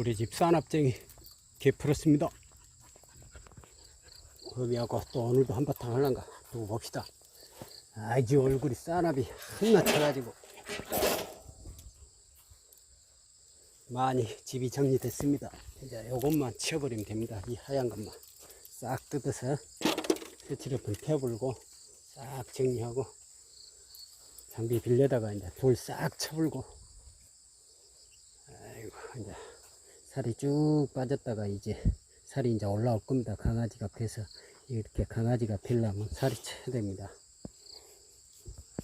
우리 집 산업쟁이 개 풀었습니다. 범이하고 또 오늘도 한바탕 할란가 두고 봅시다. 아이지 얼굴이 산업이 한나 쳐가지고 많이 집이 정리됐습니다. 이제 요것만 치워버리면 됩니다. 이 하얀 것만 싹 뜯어서 세치료품 태워불고 싹 정리하고 장비 빌려다가 이제 돌 싹 쳐불고 아이고 이제 살이 쭉 빠졌다가 이제 살이 이제 올라올 겁니다. 강아지가 배서 이렇게 강아지가 빌려면 살이 쳐야 됩니다.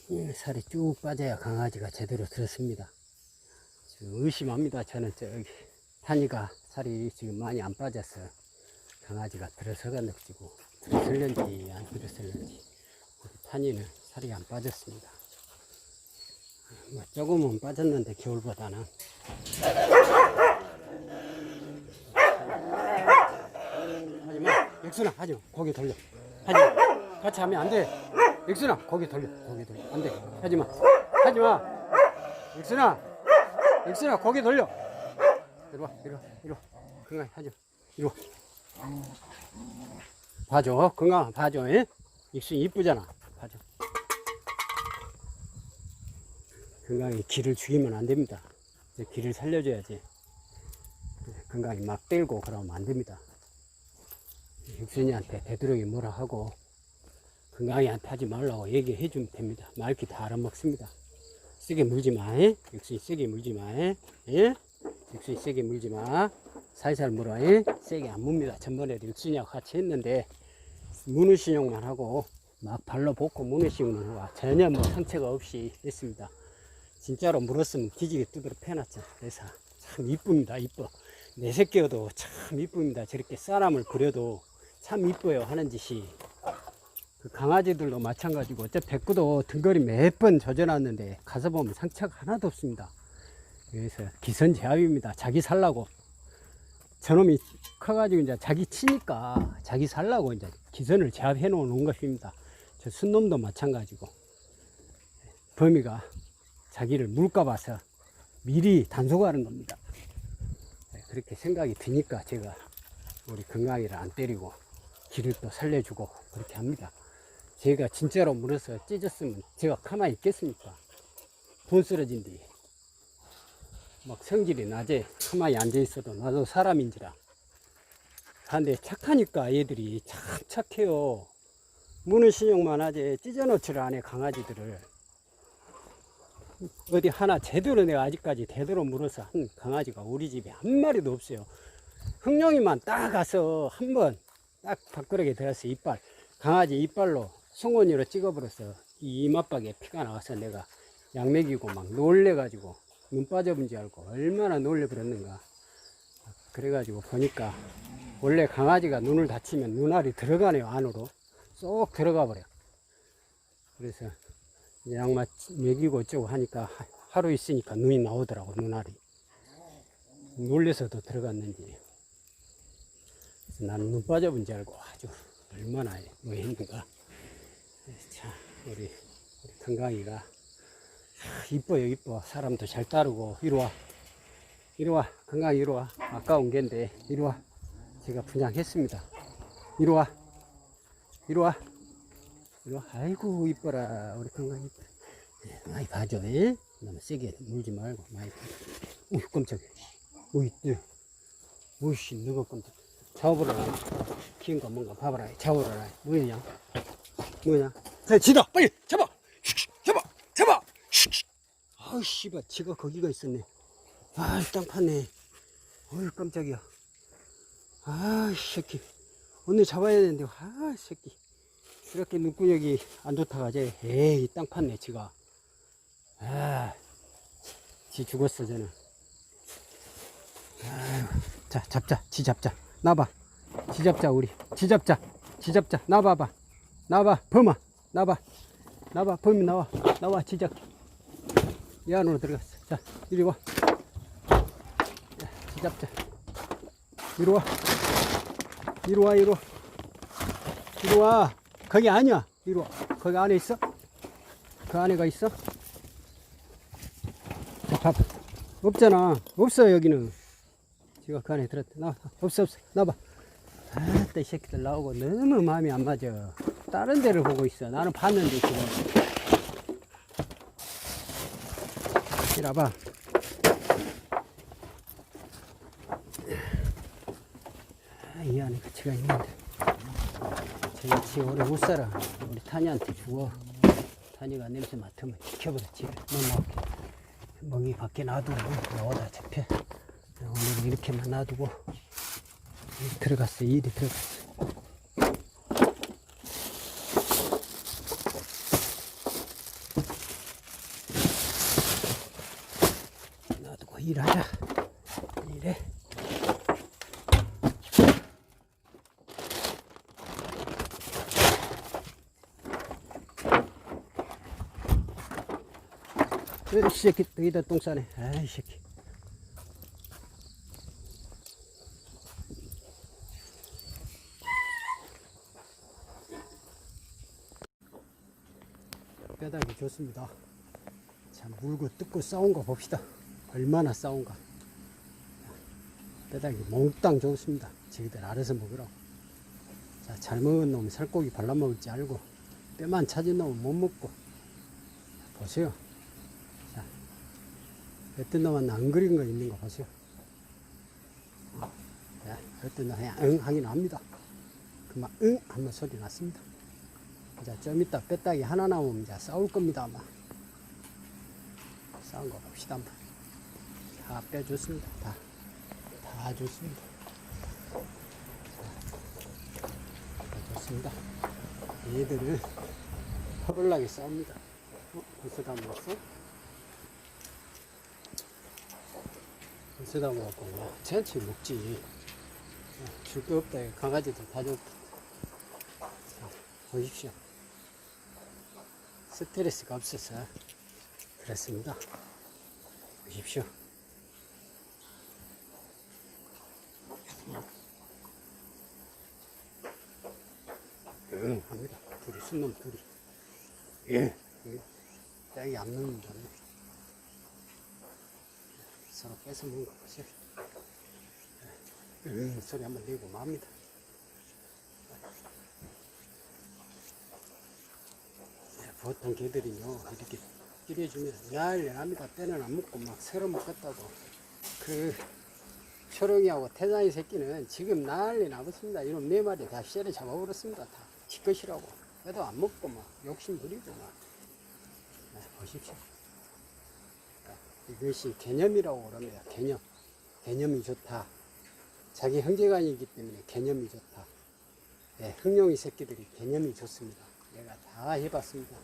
이 살이 쭉 빠져야 강아지가 제대로 들었습니다. 의심합니다. 저는 저기 탄이가 살이 지금 많이 안 빠져서 강아지가 들어서가 느끼고 들었을는지 안 들었을는지 우리 탄이는 살이 안 빠졌습니다. 뭐 조금은 빠졌는데 겨울보다는 익순아 하죠 고개 돌려. 하지 같이 하면 안돼. 익순아 고개 돌려. 고개 돌려. 안돼. 하지마. 하지마. 익순아 익순아 고개 돌려. 이리와 이리와 이리와. 건강하죠. 이리와. 봐줘 건강 봐줘 익순 이쁘잖아. 봐줘. 건강이 길을 죽이면 안 됩니다. 길을 살려줘야지. 건강이 막 들고 그러면 안 됩니다. 육순이한테 되도록이 뭐라 하고 건강이한테 하지 말라고 얘기해 주면 됩니다. 말기 다 알아먹습니다. 세게 물지 마. 에? 육순이 세게 물지 마. 에? 예? 육순이 세게 물지 마. 살살 물어. 에? 세게 안 묻니다. 전번에도 육순이하고 같이 했는데 무는 신용만 하고 막 발로 볶고 무는 신용만 하고 전혀 뭐 상처가 없이 했습니다. 진짜로 물었으면 기지개 두드려 패놨죠. 그래서 참 이쁩니다. 이뻐. 내 새끼여도 참 이쁩니다. 저렇게 사람을 그려도 참 이뻐요. 하는 짓이. 그 강아지들도 마찬가지고, 저 백구도 등걸이 몇번 젖어놨는데, 가서 보면 상처가 하나도 없습니다. 그래서 기선제압입니다. 자기 살라고. 저놈이 커가지고 이제 자기 치니까 자기 살라고 이제 기선을 제압해 놓은 것입니다. 저 순놈도 마찬가지고. 범이가 자기를 물까 봐서 미리 단속하는 겁니다. 네, 그렇게 생각이 드니까 제가 우리 건강이를 안 때리고 길을 또 살려주고 그렇게 합니다. 제가 진짜로 물어서 찢었으면 제가 가만히 있겠습니까? 돈 쓰러진 뒤. 막 성질이 낮에 가만히 앉아 있어도 나도 사람인지라. 근데 착하니까 얘들이 참 착해요. 무는 신용만 하지 찢어놓지를 않아 강아지들을. 어디 하나 제대로 내가 아직까지 제대로 물어서 한 강아지가 우리 집에 한 마리도 없어요. 흥룡이만 딱 가서 한번 딱 밥그릇에 들어서 이빨 강아지 이빨로 송곳니로 찍어버려서 이 이맛박에 피가 나와서 내가 약 먹이고 막 놀래가지고 눈 빠져본 줄 알고 얼마나 놀래버렸는가. 그래가지고 보니까 원래 강아지가 눈을 다치면 눈알이 들어가네요 안으로. 쏙 들어가 버려. 그래서 약만 먹이고 어쩌고 하니까 하- 하루 있으니까 눈이 나오더라고 눈알이. 놀래서도 들어갔는지 나는 눈 빠져본 줄 알고 아주 얼마나 뭐 했는가. 자 우리, 우리 건강이가 아, 이뻐요 이뻐. 사람도 잘 따르고. 이리 와. 이리와. 건강이 이리 와. 아까운 갠데. 이리 와. 제가 분양했습니다. 이리 와. 이리 와. 이리 와. 아이고 이뻐라. 우리 건강이 이뻐 예, 많이 봐줘. 예? 너무 세게 물지 말고 많이 봐줘. 우이 깜짝이야. 우이 네. 우이씨 누가 깜짝 잡아보라 키운 거 뭔가 봐봐라. 잡아보라 뭐냐? 뭐냐? 자 지다 빨리! 잡아! 잡아! 잡아. 아우 씨발. 지가 거기가 있었네. 아땅 팠네. 어휴 깜짝이야. 아이 새끼. 오늘 잡아야 되는데. 아 새끼. 이렇게 눈구녕이 안 좋다 가지 에이 땅 팠네 지가. 아 지 죽었어 저는. 아유, 자 잡자. 지 잡자 나봐. 지 잡자 우리. 지 잡자. 지 잡자. 나봐봐. 나봐. 범아. 나봐. 나봐. 범이 나와. 나와. 지 잡자 이 안으로 들어갔어. 자 이리 와. 자, 지 잡자. 이리 와. 이리 와 이리 와. 이리 와. 거기 아니야. 이리 와. 거기 안에 있어? 그 안에가 있어? 자 봐봐. 없잖아. 없어 여기는 지가 그 안에 들었다. 나와. 없어, 없어. 나와봐. 아따, 이 새끼들 나오고 너무 마음이 안 맞아. 다른 데를 보고 있어. 나는 봤는데, 지금. 이리 와봐. 아, 이 안에 가치가 있는데. 저기 오래 못 살아. 우리 타니한테 주워. 타니가 냄새 맡으면 지켜버렸지. 못. 멍이 밖에 놔두고 나오다 잡혀. 오늘은 이렇게만 놔두고 일 들어갔어. 일이 들어갔어. 놔두고 일하자. 일해. 이 새끼 여기다 똥 싸네. 아이 새끼. 좋습니다. 자, 물고 뜯고 싸운 거 봅시다. 얼마나 싸운가. 뼈다귀 몽땅 좋습니다. 저희들 알아서 먹으라고. 자, 잘 먹은 놈 살코기 발라먹을지 알고, 뼈만 찾은 놈은 못 먹고. 보세요. 어떤 놈은 안 그린 거 있는 거 보세요. 자, 어떤 놈은 응 하긴 합니다. 그만 응 하면 소리 났습니다. 자, 좀 이따 뼈다귀 하나 나오면 이제 싸울 겁니다, 아마. 싸운 거 봅시다, 한번. 다 빼줬습니다. 다. 다 좋습니다. 다 좋습니다. 얘들은 허벌나게 싸웁니다. 어, 벌써 다 먹었어? 쓰다 먹었고 천천히 먹지 줄거 없다 강아지들 다 줬다 자, 보십시오 스트레스가 없어서 그렇습니다. 보십시오. 응 합니다. 둘이 순놈 둘이. 예. 딸기 안 넣는다 서로 뺏어 먹는 거 보세요. 음, 소리 한번 내고 맙니다. 네, 보통 개들이요, 이렇게 끼려주면 납니다. 때는 안 먹고 막 새로 먹겠다고. 그, 초롱이하고 태장이 새끼는 지금 난리 나봤습니다. 이런 네 마리 다 쇠를 잡아버렸습니다. 다. 지 것이라고. 그래도 안 먹고 막 욕심 부리고 막. 네, 보십시오. 이것이 개념이라고 그럽니다. 개념. 개념이 좋다. 자기 형제간이기 때문에 개념이 좋다. 네, 흥룡이 새끼들이 개념이 좋습니다. 내가 다 해봤습니다.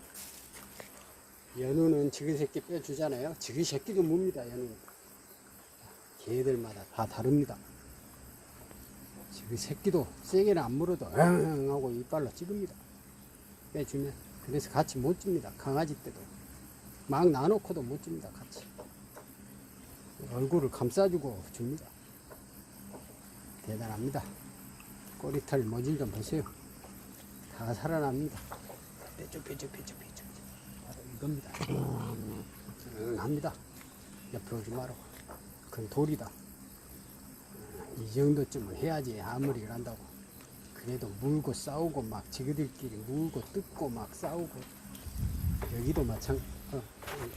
연우는 지그 새끼 빼주잖아요. 지그 새끼도 뭡니다, 연우는. 개들마다 다 다릅니다. 지그 새끼도 세게는 안 물어도 응 하고 이빨로 찝습니다. 빼주면. 그래서 같이 못 줍니다. 강아지 때도. 막 나놓고도 못 줍니다, 같이. 얼굴을 감싸주고 줍니다. 대단합니다. 꼬리털 모질 좀 보세요. 다 살아납니다. 빼쭉 바로 이겁니다. 응 합니다. 옆에 오지 말고. 그건 돌이다. 이 정도쯤은 해야지 아무리 한다고. 그래도 물고 싸우고 막 지그들끼리 물고 뜯고 막 싸우고 여기도 마찬 어,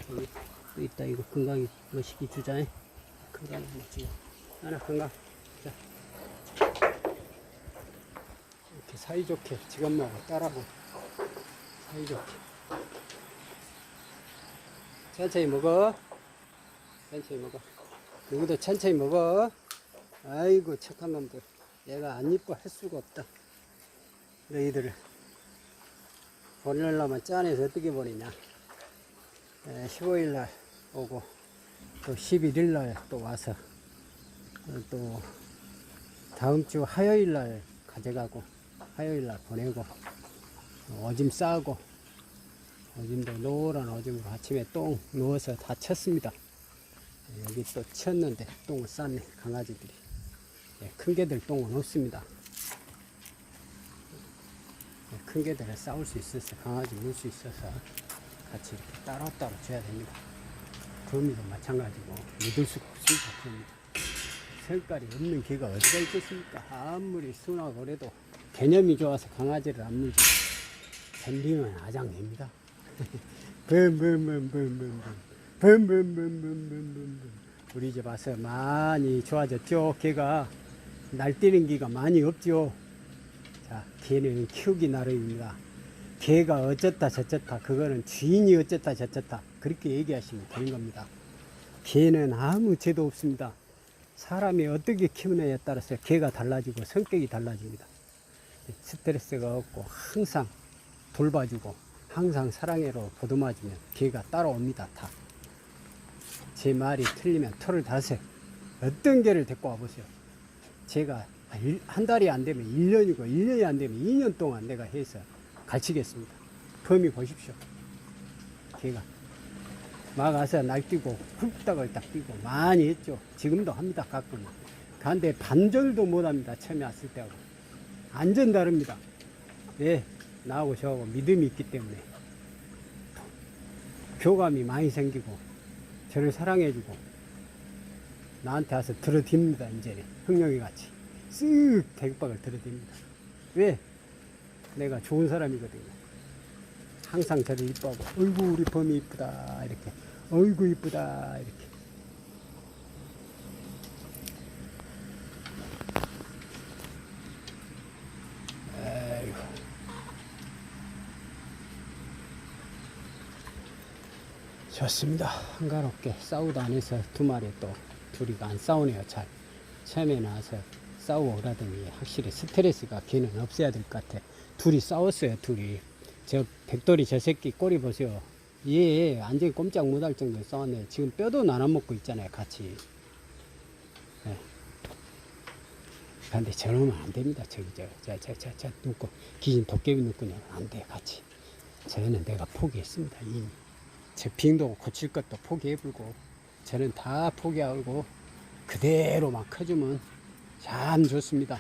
또 있다 이거 건강이 멋있게 주자에 건강이 멋지고 하나 건강 자 이렇게 사이좋게 지갑하고 딸하고 사이좋게. 천천히 먹어. 천천히 먹어. 여기도 천천히 먹어. 아이고 착한 놈들. 얘가 안 이뻐 할 수가 없다. 너희들을. 보내려면 짠해서 어떻게 보내냐. 15일 날 오고 또 11일 날 또 와서 어, 또 다음 주 화요일 날 가져가고 화요일 날 보내고 오줌 싸고 오줌도 노란 오줌으로 아침에 똥 누워서 다 쳤습니다. 여기 또 쳤는데 똥을 쌌네 강아지들이 예, 큰 개들 똥은 없습니다. 예, 큰 개들을 싸울 수 있어서 강아지 물 수 있어서 같이 이렇게 따로따로 줘야 됩니다. 거미도 마찬가지고 믿을 수가 없습니다. 거미도. 성깔이 없는 개가 어디가 있겠습니까? 아무리 순하고 그래도 개념이 좋아서 강아지를 안 물죠. 밴딩은 아장냅니다. 붐붐붐붐붐붐 붐붐붐붐붐붐 우리 집 와서 많이 좋아졌죠. 개가 날뛰는 개가 많이 없죠. 자, 개는 키우기 나름입니다. 개가 어쩌다 저쩌다 그거는 주인이 어쩌다 저쩌다 그렇게 얘기하시면 되는 겁니다. 개는 아무 죄도 없습니다. 사람이 어떻게 키우느냐에 따라서 개가 달라지고 성격이 달라집니다. 스트레스가 없고 항상 돌봐주고 항상 사랑으로 보듬어주면 개가 따라옵니다. 다. 제 말이 틀리면 털을 다세. 어떤 개를 데리고 와보세요. 제가 일- 한 달이 안 되면 1년이고 1년이 안 되면 2년 동안 내가 해서 가르치겠습니다. 범위 보십시오. 개가 막 와서 날뛰고 훅닥을딱 뛰고 많이 했죠. 지금도 합니다. 가끔은. 그런데 반절도 못합니다. 처음에 왔을 때하고. 완전 다릅니다. 예, 나하고 저하고 믿음이 있기 때문에 교감이 많이 생기고 저를 사랑해주고 나한테 와서 들어댑니다. 이제는 흥룡이 같이 쓱 대박을 들어댑니다. 왜? 내가 좋은 사람이거든요. 항상 저를 이뻐하고 어이구 우리 범이 이쁘다 이렇게 어이구 이쁘다 이렇게 좋습니다. 한가롭게 싸우도 안 해서 두 마리 또 둘이가 안 싸우네요. 잘 처음에 나와서 싸우고 그러더니 확실히 스트레스가 걔는 없애야 될 것 같아. 둘이 싸웠어요. 둘이 저 백돌이 저 새끼 꼬리 보세요. 얘 완전히 꼼짝 못할 정도로 싸웠네. 지금 뼈도 나눠 먹고 있잖아요. 같이. 예. 근데 저러면 안 됩니다. 저기 저 저 저저 눕고 귀신 도깨비 눕고는 안 돼. 같이. 저는 내가 포기했습니다. 이미. 제 비행도 고칠 것도 포기해불고 저는 다 포기하고 그대로만 커주면 참 좋습니다.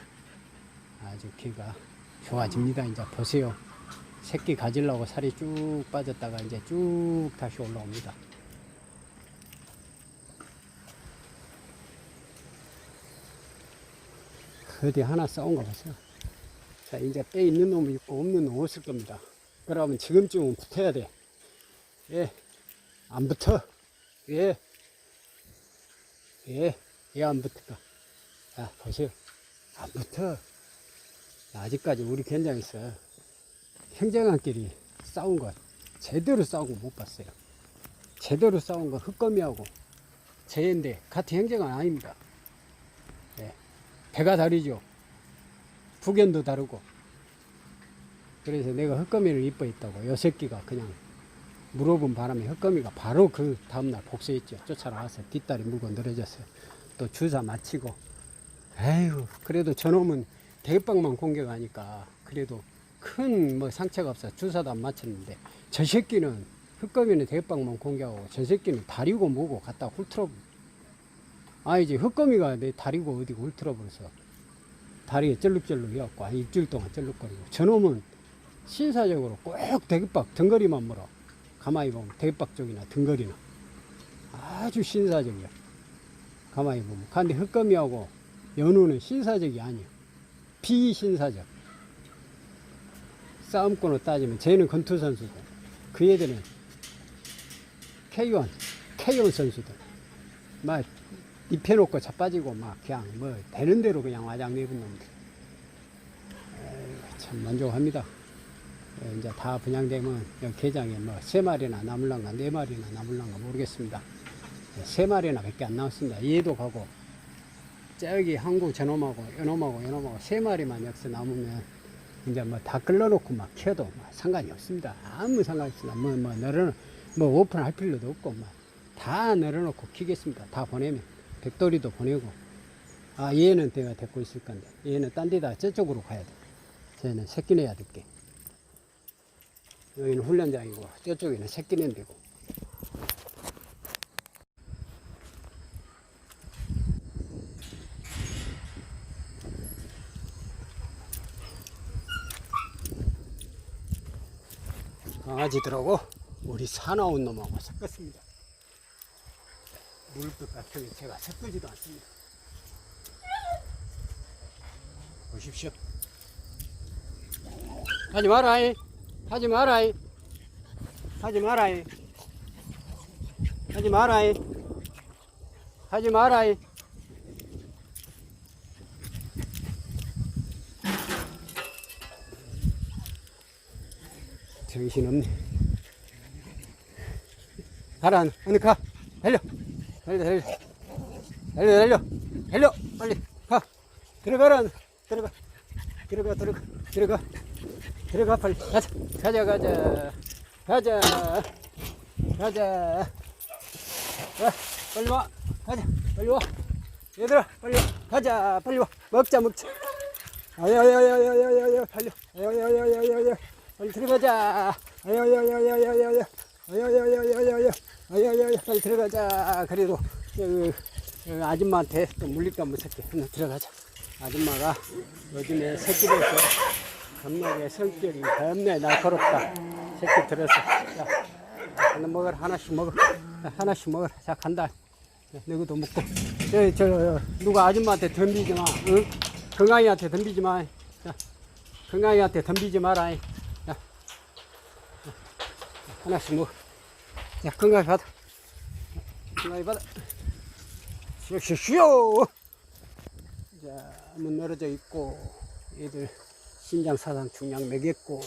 아주 귀가 좋아집니다. 이제 보세요. 새끼 가지려고 살이 쭉 빠졌다가 이제 쭉 다시 올라옵니다. 어디 하나 싸운 거 보세요. 자, 이제 빼 있는 놈이 있고 없는 놈 없을 겁니다. 그러면 지금쯤은 붙어야 돼. 예. 안 붙어. 예. 예. 예, 안 붙을까. 자, 보세요. 안 붙어. 아직까지 우리 현장에서 행정한끼리 싸운 거 제대로 거못 봤어요. 제대로 싸운 건 흑검이하고 제인데 같은 행정은 아닙니다. 예. 배가 다르죠. 북견도 다르고. 그래서 내가 흑검이를 이뻐했다고. 요 새끼가 그냥 물어본 바람에 흑검이가 바로 그 다음날 복수했죠. 쫓아나와서 뒷다리 물고 늘어졌어요. 또 주사 마치고. 에휴, 그래도 저놈은 대빵만 공격하니까 그래도 큰 뭐 상처가 없어. 주사도 안 맞췄는데 저 새끼는 흑검이는 대빵만 공격하고 저 새끼는 다리고 뭐고 갖다 훑틀어. 아, 이제 흑검이가 내 다리고 어디고 훑틀어버려서 다리에 쩔룩쩔룩 해갖고 한 일주일 동안 쩔룩거리고 저놈은 신사적으로 꼭 대박등거리만 물어. 가만히 보면 대박 쪽이나 등거리나 아주 신사적이야. 가만히 보면. 근데 흑검이하고 연우는 신사적이 아니야. 비신사적. 싸움꾼으로 따지면 쟤는 건투 선수고 그 애들은 K1, K1 선수들. 막 입혀놓고 자빠지고 막 그냥 뭐 되는 대로 그냥 와장 내분 놈들. 참 만족합니다. 예, 이제 다 분양되면 개장에 뭐 세 마리나 남을란가 네 마리나 남을란가 모르겠습니다. 예, 세 마리나 밖에 안 나왔습니다. 얘도 가고 저기 한국 저놈하고 요놈하고 요놈하고 세 마리만 여기서 남으면 이제 뭐 다 끌러놓고 막 키워도 뭐 상관이 없습니다. 아무 상관이 없습니다. 뭐, 뭐, 늘어, 뭐 오픈할 필요도 없고, 뭐, 다 늘어놓고 키겠습니다. 다 보내면. 백돌이도 보내고. 아, 얘는 내가 데리고 있을 건데. 얘는 딴 데다 저쪽으로 가야 돼. 쟤는 새끼 내야 될게. 여기는 훈련장이고, 저쪽에는 새끼 낸 데고. 강아지들하고 우리 사나운 놈하고 섞었습니다. 물뜻 같은 게 제가 섞지도 않습니다. 보십시오. 하지 마라 이. 하지 마라이. 하지 마라이. 하지 마라이. 하지 마라이. 정신없네. 가라, 어느 가. 달려. 달려, 달려. 달려, 달려. 달려. 빨리 가. 들어가라. 들어가. 들어가, 들어가. 들어가. 들어가, 빨리. 가자. 가자, 가자. 가자. 가자. 와, 빨리 와. 가자. 빨리 와. 얘들아, 빨리 와. 가자. 빨리 와. 먹자, 먹자. 아야야야야야야야 달려. 아야야야야야야. 빨리 들어가자. 아야야야야야야야. 아야야야야야야. 아야야야. 빨리 들어가자. 그래도 그, 그 아줌마한테 또 물릴까 무섭게 들어가자. 아줌마가 요즘에 새끼로서 겁나게 성격이 겁나 날카롭다. 새끼 들어서. 자, 하나 먹어라. 하나씩 먹어. 자, 하나씩 먹어라. 자, 간다. 자, 너희도 먹고. 저, 저, 누가 아줌마한테 덤비지 마. 응? 건강이한테 덤비지 마. 자, 건강이한테 덤비지 마라. 자, 자, 하나씩 먹어. 자, 건강히 받아. 건강히 받아. 쉬쉬쉬오. 자, 문 열어져 있고, 애들 신장 사상 중량 매겼고.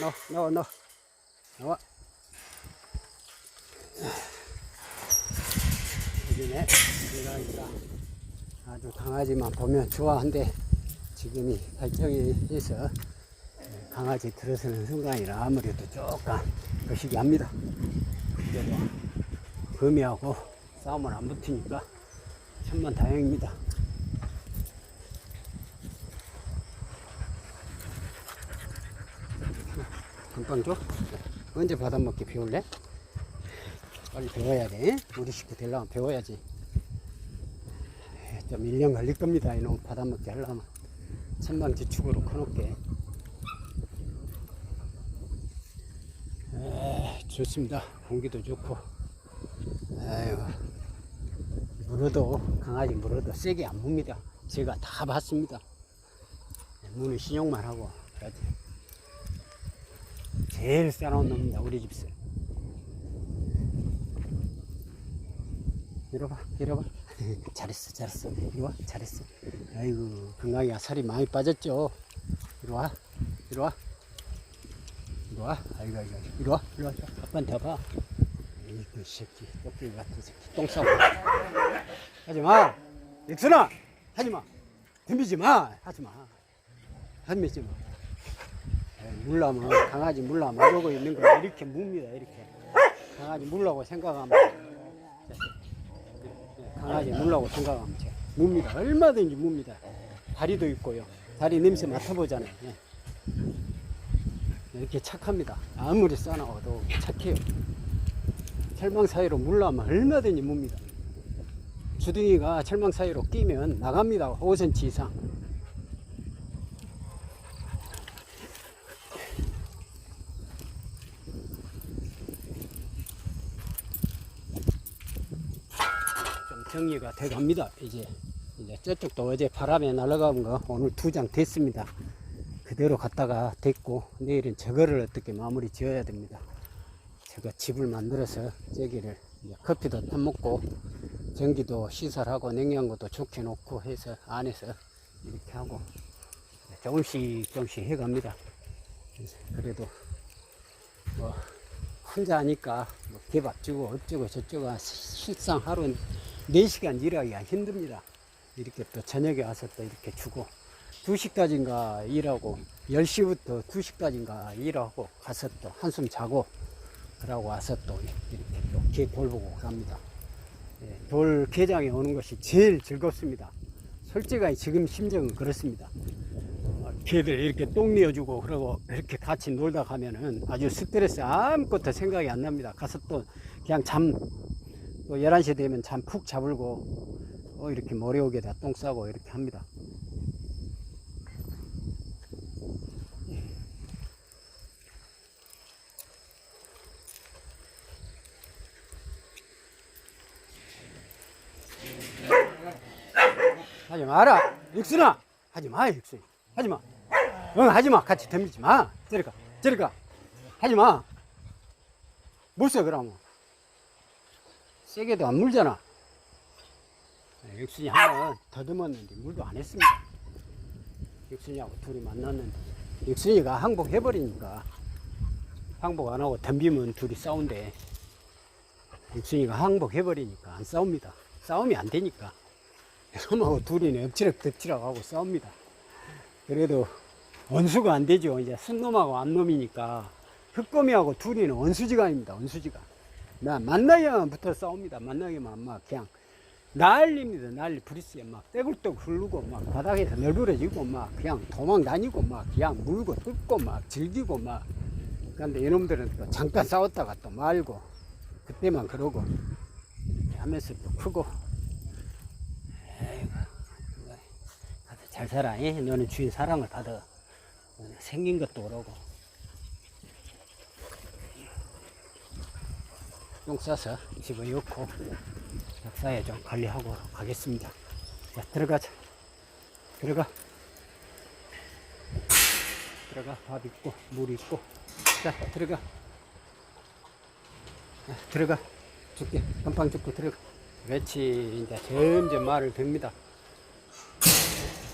넣어, 넣어, 넣어. 나와. 여기네, 건강이가. 아주 강아지만 보면 좋아한데 지금이 발정이 해서 강아지 들어서는 순간이라 아무래도 조금 거시기 합니다. 그래도 금이하고 싸움은 안 붙으니까 천만 다행입니다. 금방 줘? 언제 받아먹기 배울래? 빨리 배워야 돼. 우리 식구 되려면 배워야지. 좀 1년 걸릴 겁니다. 이놈 받아먹게 하려면. 천방지축으로 커놓게. 에, 좋습니다. 공기도 좋고. 아유, 물어도, 강아지 물어도 세게 안 뭅니다. 제가 다 봤습니다. 문은 신용만 하고. 그러지. 제일 싸놓은 놈입니다. 우리 집사. 이러봐, 이러봐. 잘했어, 잘했어. 이리 와, 잘했어. 아이고, 건강이가 살이 많이 빠졌죠. 이리 와, 이리 와. 이리 와, 아이고, 아이고, 아이고. 이리 와, 이리 와. 아빠한테 와봐. 이그 새끼, 껍데기 같은 새끼. 똥 싸고. 하지 마. 익순아! 하지 마. 덤비지 마. 하지 마. 덤비지 마. 물라면, 강아지 물라면 이러고 있는 거 이렇게 묵니다, 이렇게. 강아지 물라고 생각하면. 강아지 물라고 생각하면 돼. 묵니다. 얼마든지 묵니다. 다리도 있고요. 다리 냄새 맡아보잖아요. 예. 이렇게 착합니다. 아무리 싸나워도 착해요. 철망 사이로 물라면 얼마든지 묵니다. 주둥이가 철망 사이로 끼면 나갑니다. 5cm 이상. 좀 정리가 돼 갑니다. 이제 이제 저쪽도 어제 바람에 날아간 거 오늘 두 장 됐습니다. 그대로 갔다가 됐고 내일은 저거를 어떻게 마무리 지어야 됩니다. 제가 집을 만들어서 저기를 커피도 타먹고 전기도 시설하고 냉장고도 좋게 놓고 해서 안에서 이렇게 하고 조금씩 조금씩 해 갑니다. 그래도 뭐 혼자 하니까 뭐 개밥 주고 어쩌고 저쩌고 실상 하루 4시간 일하기가 힘듭니다. 이렇게 또 저녁에 와서 또 이렇게 주고 2시까지인가 일하고 10시부터 2시까지인가 일하고 가서 또 한숨 자고 그러고 와서 또 이렇게 또개 돌보고 갑니다. 예, 돌 개장에 오는 것이 제일 즐겁습니다. 솔직하게 지금 심정은 그렇습니다. 어, 개들 이렇게 똥 내어주고 그러고 이렇게 같이 놀다 가면은 아주 스트레스 아무것도 생각이 안 납니다. 가서 또 그냥 잠, 또 11시 되면 잠 푹 자불고 어, 이렇게 모래옥에다 똥 싸고 이렇게 합니다. 하지 마라. 육순아 하지 마 육순이 하지 마. 응 하지 마 같이 덤비지 마. 저리 가 저리 가 하지 마. 못써 그러면 세게도 안 물잖아. 육순이 한번 더듬었는데 물도 안 했습니다. 육순이하고 둘이 만났는데 육순이가 항복해버리니까 항복 안 하고 덤비면 둘이 싸운대. 육순이가 항복해버리니까 안 싸웁니다. 싸움이 안 되니까. 놈하고 둘이는 엎치락 덮치락 하고 싸웁니다. 그래도 원수가 안 되죠. 이제 순놈하고 암놈이니까 흑검이하고 둘이는 원수지간입니다. 원수지간. 나 만나기만 붙어 싸웁니다. 만나기만 막 그냥 난리입니다. 난리 브리스에 막 떼굴떡 흐르고 막 바닥에서 널브러지고 막 그냥 도망 다니고 막 그냥 물고 뜯고 막 즐기고 막 그런데 이놈들은 또 잠깐 싸웠다가 또 말고 그때만 그러고 하면서 또 크고 에이구 잘 살아 이? 너는 주인 사랑을 받아 생긴 것도 그러고 똥 싸서 집에 넣고 역사에 좀 관리하고 가겠습니다. 자 들어가자. 들어가. 들어가. 밥 있고 물 있고. 자 들어가. 자, 들어가. 줄게. 한방 줄게 들어가. 그렇지 이제 점점 말을 듭니다.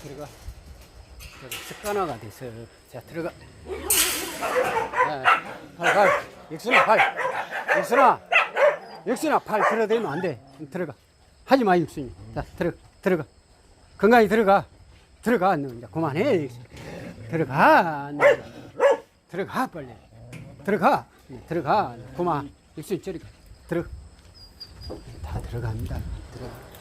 들어가. 들어가. 습관화가 돼서. 자 들어가. 팔팔 육순아 팔 육순아 육순아 팔 들어대면 안 돼. 들어가. 하지 마 육순이 자 들어가 들어가. 건강히 들어가. 들어가. 너 이제 그만해. 들어가. 너. 들어가 빨리. 들어가. 들어가. 그만. 육순이 저리 가. 들어. 다 들어갑니다. 들어가